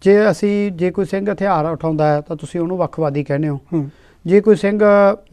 ਜੇ ਅਸੀਂ ਜੇ ਕੋਈ ਸਿੰਘ ਹਥਿਆਰ ਉਠਾਉਂਦਾ ਹੈ ਤਾਂ ਤੁਸੀਂ ਉਹਨੂੰ ਵੱਖਵਾਦੀ ਕਹਿੰਦੇ ਹੋ ਜੇ ਕੋਈ ਸਿੰਘ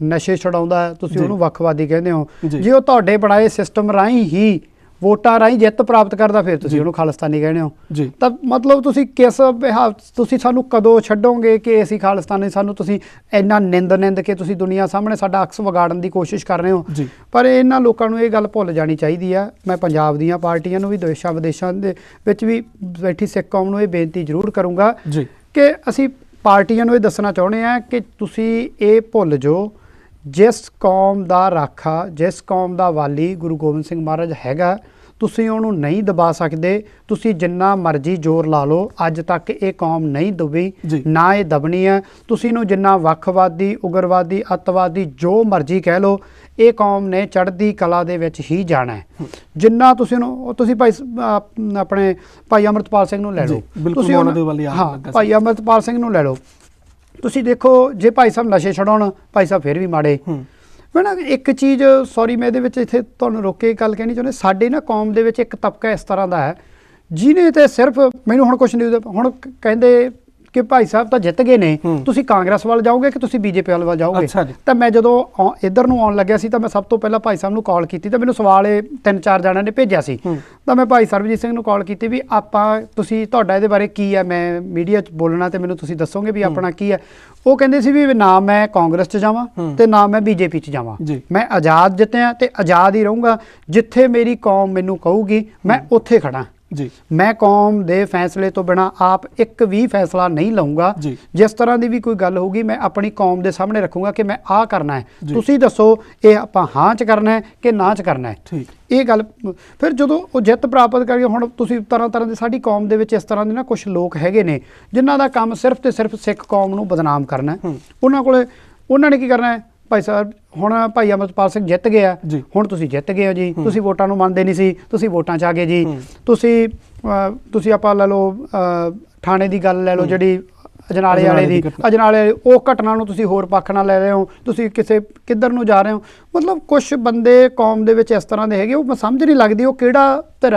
ਨਸ਼ੇ ਛਡਾਉਂਦਾ ਹੈ ਤੁਸੀਂ। ਉਹਨੂੰ ਵੱਖਵਾਦੀ ਕਹਿੰਦੇ ਹੋ। ਜੇ ਉਹ ਤੁਹਾਡੇ ਬਣਾਏ ਸਿਸਟਮ ਰਾਹੀਂ ਹੀ ਵੋਟਾਂ ਰਾਹੀਂ ਜਿੱਤ ਪ੍ਰਾਪਤ ਕਰਦਾ ਫਿਰ ਤੁਸੀਂ। ਉਹਨੂੰ ਖਾਲਿਸਤਾਨੀ ਕਹਿੰਦੇ ਹੋ। ਜੀ। ਤਾਂ ਮਤਲਬ ਤੁਸੀਂ ਕਿਸ ਬਿਹਾਵ ਤੁਸੀਂ ਸਾਨੂੰ ਕਦੋਂ ਛੱਡੋਗੇ ਕਿ ਅਸੀਂ ਖਾਲਿਸਤਾਨੀ? ਸਾਨੂੰ ਤੁਸੀਂ ਇੰਨਾ ਨਿੰਦ ਨਿੰਦ ਕੇ ਤੁਸੀਂ ਦੁਨੀਆ ਸਾਹਮਣੇ ਸਾਡਾ ਅਕਸ ਵਿਗਾੜਨ ਦੀ ਕੋਸ਼ਿਸ਼ ਕਰ ਰਹੇ ਹੋ। ਪਰ ਇਹਨਾਂ ਲੋਕਾਂ ਨੂੰ ਇਹ ਗੱਲ ਭੁੱਲ ਜਾਣੀ ਚਾਹੀਦੀ ਆ। ਮੈਂ ਪੰਜਾਬ ਦੀਆਂ ਪਾਰਟੀਆਂ ਨੂੰ ਵੀ ਦੇਸ਼ਾਂ ਵਿਦੇਸ਼ਾਂ ਦੇ ਵਿੱਚ ਵੀ ਬੈਠੀ ਸਿੱਖ ਕੌਮ ਨੂੰ ਇਹ ਬੇਨਤੀ ਜ਼ਰੂਰ ਕਰੂੰਗਾ ਜੀ। ਕਿ ਅਸੀਂ ਪਾਰਟੀਆਂ ਨੂੰ ਇਹ ਦੱਸਣਾ ਚਾਹੁੰਦੇ ਆ ਕਿ ਤੁਸੀਂ ਇਹ ਭੁੱਲ ਜੋ ਜਿਸ ਕੌਮ ਦਾ ਰਾਖਾ ਜਿਸ ਕੌਮ ਦਾ ਵਾਲੀ ਗੁਰੂ ਗੋਬਿੰਦ ਸਿੰਘ ਮਹਾਰਾਜ ਹੈਗਾ ਤੁਸੀਂ ਉਹਨੂੰ ਨਹੀਂ ਦਬਾ ਸਕਦੇ ਤੁਸੀਂ ਜਿੰਨਾ ਮਰਜ਼ੀ ਜ਼ੋਰ ਲਾ ਲਓ ਅੱਜ ਤੱਕ ਇਹ ਕੌਮ ਨਹੀਂ ਦਬੀ। ਨਾ ਇਹ ਦਬਣੀ ਹੈ। ਤੁਸੀਂ ਇਹਨੂੰ ਜਿੰਨਾ ਵੱਖਵਾਦੀ ਉਗਰਵਾਦੀ ਅੱਤਵਾਦੀ ਜੋ ਮਰਜ਼ੀ ਕਹਿ ਲਓ ਇਹ ਕੌਮ ਨੇ ਚੜ੍ਹਦੀ ਕਲਾ ਦੇ ਵਿੱਚ ਹੀ ਜਾਣਾ ਹੈ। ਜਿੰਨਾ ਤੁਸੀਂ ਉਹ ਤੁਸੀਂ ਭਾਈ ਆਪਣੇ ਭਾਈ ਅਮਰਤਪਾਲ ਸਿੰਘ ਨੂੰ ਲੈ ਲਓ। ਤੁਸੀਂ ਉਹਨਾਂ- ਦੇ ਵੱਲ ਹੀ। ਭਾਈ ਅਮਰਤਪਾਲ ਸਿੰਘ ਨੂੰ ਲੈ ਲਓ। ਤੁਸੀਂ ਦੇਖੋ ਜੇ ਭਾਈ ਸਾਹਿਬ ਨਸ਼ੇ ਛਡਾਉਣ ਭਾਈ ਸਾਹਿਬ ਫਿਰ ਵੀ ਮਾੜੇ। ਮੈਂ ਨਾ ਇੱਕ ਚੀਜ਼ ਸੌਰੀ ਮੈਂ ਇਹਦੇ ਵਿੱਚ ਇੱਥੇ ਤੁਹਾਨੂੰ ਰੋਕ ਕੇ ਗੱਲ ਕਹਿਣੀ ਚਾਹੁੰਦਾ ਸਾਡੇ ਨਾ ਕੌਮ ਦੇ ਵਿੱਚ ਇੱਕ ਤਬਕਾ ਇਸ ਤਰ੍ਹਾਂ ਦਾ ਹੈ ਜਿਹਨੇ ਤੇ ਸਿਰਫ ਮੈਨੂੰ ਹੁਣ ਕੁਝ ਨਹੀਂ ਹੁਣ ਕਹਿੰਦੇ ਕਿ ਭਾਈ ਸਾਹਿਬ ਤਾਂ ਜਿੱਤ ਗਏ ਨੇ। ਤੁਸੀਂ ਕਾਂਗਰਸ ਵੱਲ ਜਾਓਗੇ ਕਿ ਤੁਸੀਂ ਬੀਜੇਪੀ ਵੱਲ ਜਾਓਗੇ। ਤਾਂ ਮੈਂ ਜਦੋਂ ਇੱਧਰ ਨੂੰ ਆਉਣ ਲੱਗਿਆ ਸੀ ਤਾਂ ਮੈਂ ਸਭ ਤੋਂ ਪਹਿਲਾਂ ਭਾਈ ਸਾਹਿਬ ਨੂੰ ਕਾਲ ਕੀਤੀ ਤਾਂ ਮੈਨੂੰ ਸਵਾਲ ਇਹ ਤਿੰਨ ਚਾਰ ਜਣਾਂ ਨੇ ਭੇਜਿਆ ਸੀ। ਤਾਂ ਮੈਂ ਭਾਈ ਸਰਬਜੀਤ ਸਿੰਘ ਨੂੰ ਕਾਲ ਕੀਤੀ ਵੀ ਆਪਾਂ ਤੁਸੀਂ ਤੁਹਾਡਾ ਇਹਦੇ ਬਾਰੇ ਕੀ ਹੈ ਮੈਂ ਮੀਡੀਆ 'ਚ ਬੋਲਣਾ ਤੇ ਮੈਨੂੰ ਤੁਸੀਂ ਦੱਸੋਗੇ ਵੀ ਆਪਣਾ ਕੀ ਹੈ ਉਹ ਕਹਿੰਦੇ ਸੀ ਵੀ ਨਾ ਮੈਂ ਕਾਂਗਰਸ 'ਚ ਜਾਵਾਂ। ਤੇ ਨਾ ਮੈਂ ਬੀਜੇਪੀ 'ਚ ਜਾਵਾਂ। ਮੈਂ ਆਜ਼ਾਦ ਜਿੱਤਿਆ ਤੇ ਆਜ਼ਾਦ ਹੀ ਰਹੂੰਗਾ ਜਿੱਥੇ ਮੇਰੀ ਕੌਮ ਮੈਨੂੰ ਕਹੂਗੀ ਮੈਂ ਉੱਥੇ ਖੜਾ ਜੀ। ਮੈਂ ਕੌਮ ਦੇ ਫੈਸਲੇ ਤੋਂ ਬਿਨਾ ਆਪ ਇੱਕ ਵੀ ਫੈਸਲਾ ਨਹੀਂ ਲਵਾਂਗਾ। ਜਿਸ ਤਰ੍ਹਾਂ ਦੀ ਵੀ ਕੋਈ ਗੱਲ ਹੋਊਗੀ ਮੈਂ ਆਪਣੀ ਕੌਮ ਦੇ ਸਾਹਮਣੇ ਰੱਖੂੰਗਾ ਕਿ ਮੈਂ ਆਹ ਕਰਨਾ ਹੈ। ਤੁਸੀਂ ਦੱਸੋ ਇਹ ਆਪਾਂ ਹਾਂ 'ਚ ਕਰਨਾ ਹੈ ਕਿ ਨਾ 'ਚ ਕਰਨਾ ਹੈ? ਠੀਕ। ਇਹ ਗੱਲ ਫਿਰ ਜਦੋਂ ਉਹ ਜਿੱਤ ਪ੍ਰਾਪਤ ਕਰਕੇ ਹੁਣ ਤੁਸੀਂ ਤਰ੍ਹਾਂ ਤਰ੍ਹਾਂ ਦੇ ਸਾਡੀ ਕੌਮ ਦੇ ਵਿੱਚ ਇਸ ਤਰ੍ਹਾਂ ਦੇ ਨਾ ਕੁਝ ਲੋਕ ਹੈਗੇ ਨੇ ਜਿਨ੍ਹਾਂ ਦਾ ਕੰਮ ਸਿਰਫ ਤੇ ਸਿਰਫ ਸਿੱਖ ਕੌਮ ਨੂੰ ਬਦਨਾਮ ਕਰਨਾ ਹੂੰ। ਉਹਨਾਂ ਕੋਲੇ ਉਹਨਾਂ ਨੇ ਕੀ ਕਰਨਾ ਹੈ? ਭਾਈ ਸਾਹਿਬ ਹੁਣ ਭਾਈ ਅਮਰਪਾਲ ਸਿੰਘ ਜਿੱਤ ਗਿਆ। ਹੁਣ ਤੁਸੀਂ ਜਿੱਤ ਗਏ ਹੋ ਜੀ ਤੁਸੀਂ ਵੋਟਾਂ ਨੂੰ ਮੰਨਦੇ ਨਹੀਂ ਸੀ ਤੁਸੀਂ ਵੋਟਾਂ 'ਚ ਆ ਗਏ ਜੀ। ਤੁਸੀਂ ਤੁਸੀਂ ਆਪਾਂ ਲੈ ਲਓ ਥਾਣੇ ਦੀ ਗੱਲ ਲੈ ਲਓ ਜਿਹੜੀ ਅਜਨਾਲੇ ਵਾਲੇ ਦੀ। ਅਜਨਾਲੇ ਉਹ ਘਟਨਾ ਨੂੰ ਤੁਸੀਂ ਹੋਰ ਪੱਖ ਨਾਲ ਲੈ ਰਹੇ ਹੋ ਤੁਸੀਂ ਕਿਸੇ ਕਿੱਧਰ ਨੂੰ ਜਾ ਰਹੇ ਹੋ ਮਤਲਬ ਕੁਝ ਬੰਦੇ ਕੌਮ ਦੇ ਵਿੱਚ ਇਸ ਤਰ੍ਹਾਂ ਦੇ ਹੈਗੇ ਉਹ ਸਮਝ ਨਹੀਂ ਲੱਗਦੀ ਉਹ ਕਿਹੜਾ ਧਿਰ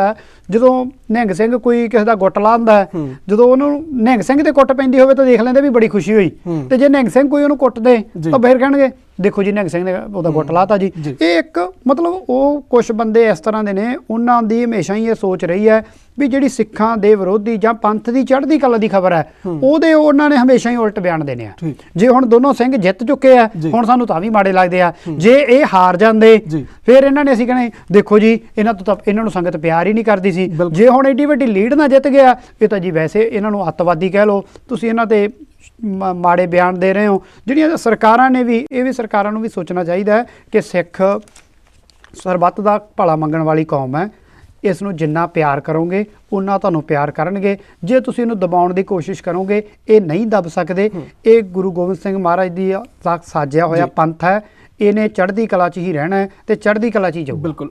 ਜਦੋਂ ਨਿਹੰਗ ਸਿੰਘ ਕੋਈ ਕਿਸੇ ਦਾ ਗੁੱਟ ਲਾਉਂਦਾ। ਜਦੋਂ ਉਹਨੂੰ ਨਿਹੰਗ ਸਿੰਘ ਦੇ ਕੁੱਟ ਪੈਂਦੀ ਹੋਵੇ ਤਾਂ ਦੇਖ ਲੈਂਦੇ ਵੀ ਬੜੀ ਖੁਸ਼ੀ ਹੋਈ। ਤੇ ਜੇ ਨਿਹੰਗ ਸਿੰਘ ਕੋਈ ਉਹਨੂੰ ਕੁੱਟ ਦੇ ਜੀ। ਤਾਂ ਫਿਰ ਕਹਿਣਗੇ ਦੇਖੋ ਜੀ ਨਿਹੰਗ ਸਿੰਘ ਨੇ ਉਹਦਾ ਗੁੱਟ ਲਾਤਾ ਜੀ। ਇਹ ਇੱਕ ਮਤਲਬ ਉਹ ਕੁਝ ਬੰਦੇ ਇਸ ਤਰ੍ਹਾਂ ਦੇ ਨੇ ਉਹਨਾਂ ਦੀ ਹਮੇਸ਼ਾ ਹੀ ਇਹ ਸੋਚ ਰਹੀ ਹੈ ਵੀ ਜਿਹੜੀ ਸਿੱਖਾਂ ਦੇ ਵਿਰੋਧੀ ਜਾਂ ਪੰਥ ਦੀ ਚੜ੍ਹਦੀ ਕਲਾ ਦੀ ਖਬਰ ਹੈ ਉਹਦੇ ਉਹਨਾਂ ਨੇ ਹਮੇਸ਼ਾ ਹੀ ਉਲਟ ਬਿਆਨ ਦੇਣੇ ਆ। ਜੇ ਹੁਣ ਦੋਨੋਂ ਸਿੰਘ ਜਿੱਤ ਚੁੱਕੇ ਆ। ਹੁਣ ਸਾਨੂੰ ਤਾਂ ਵੀ ਮਾੜੇ ਲੱਗਦੇ ਆ ਜੇ ਇਹ ਹਾਰ ਜਾਂਦੇ। ਫਿਰ ਇਹਨਾਂ ਨੇ ਅਸੀਂ ਕਹਿੰਦੇ ਦੇਖੋ ਜੀ ਇਹਨਾਂ ਤੋਂ ਤਾਂ ਇਹਨਾਂ ਨੂੰ ਸੰਗਤ ਪਿਆਰ ਹੀ ਨਹੀਂ ਕਰਦੀ ਸੀ। ਜੇ ਹੁਣ ਐਡੀ ਵੱਡੀ ਲੀਡ ਨਾਲ ਜਿੱਤ ਗਿਆ ਇਹ ਤਾਂ ਜੀ ਵੈਸੇ ਇਹਨਾਂ ਨੂੰ ਅੱਤਵਾਦੀ ਕਹਿ ਲਓ ਤੁਸੀਂ ਇਹਨਾਂ ਤੇ ਮਾੜੇ ਬਿਆਨ ਦੇ ਰਹੇ ਹੋ। ਜਿਹੜੀਆਂ ਸਰਕਾਰਾਂ ਨੇ ਵੀ ਇਹ ਵੀ ਸਰਕਾਰਾਂ ਨੂੰ ਵੀ ਸੋਚਣਾ ਚਾਹੀਦਾ ਹੈ ਕਿ ਸਿੱਖ ਸਰਬੱਤ ਦਾ ਭਲਾ ਮੰਗਣ ਵਾਲੀ ਕੌਮ ਹੈ। ਇਸ ਨੂੰ ਜਿੰਨਾ ਪਿਆਰ ਕਰੋਗੇ ਉਨਾ ਤੁਹਾਨੂੰ ਪਿਆਰ ਕਰਨਗੇ। ਜੇ ਤੁਸੀਂ ਇਹਨੂੰ ਦਬਾਉਣ ਦੀ ਕੋਸ਼ਿਸ਼ ਕਰੋਗੇ ਇਹ ਨਹੀਂ ਦਬ ਸਕਦੇ। ਇਹ ਗੁਰੂ ਗੋਬਿੰਦ ਸਿੰਘ ਮਹਾਰਾਜ ਦੀ ਸਾਜਿਆ ਹੋਇਆ। ਪੰਥ ਹੈ। ਇਹਨੇ ਚੜ੍ਹਦੀ ਕਲਾ 'ਚ ਹੀ ਰਹਿਣਾ ਹੈ ਤੇ ਚੜ੍ਹਦੀ ਕਲਾ 'ਚ ਹੀ ਜਾਊਗਾ। ਬਿਲਕੁਲ।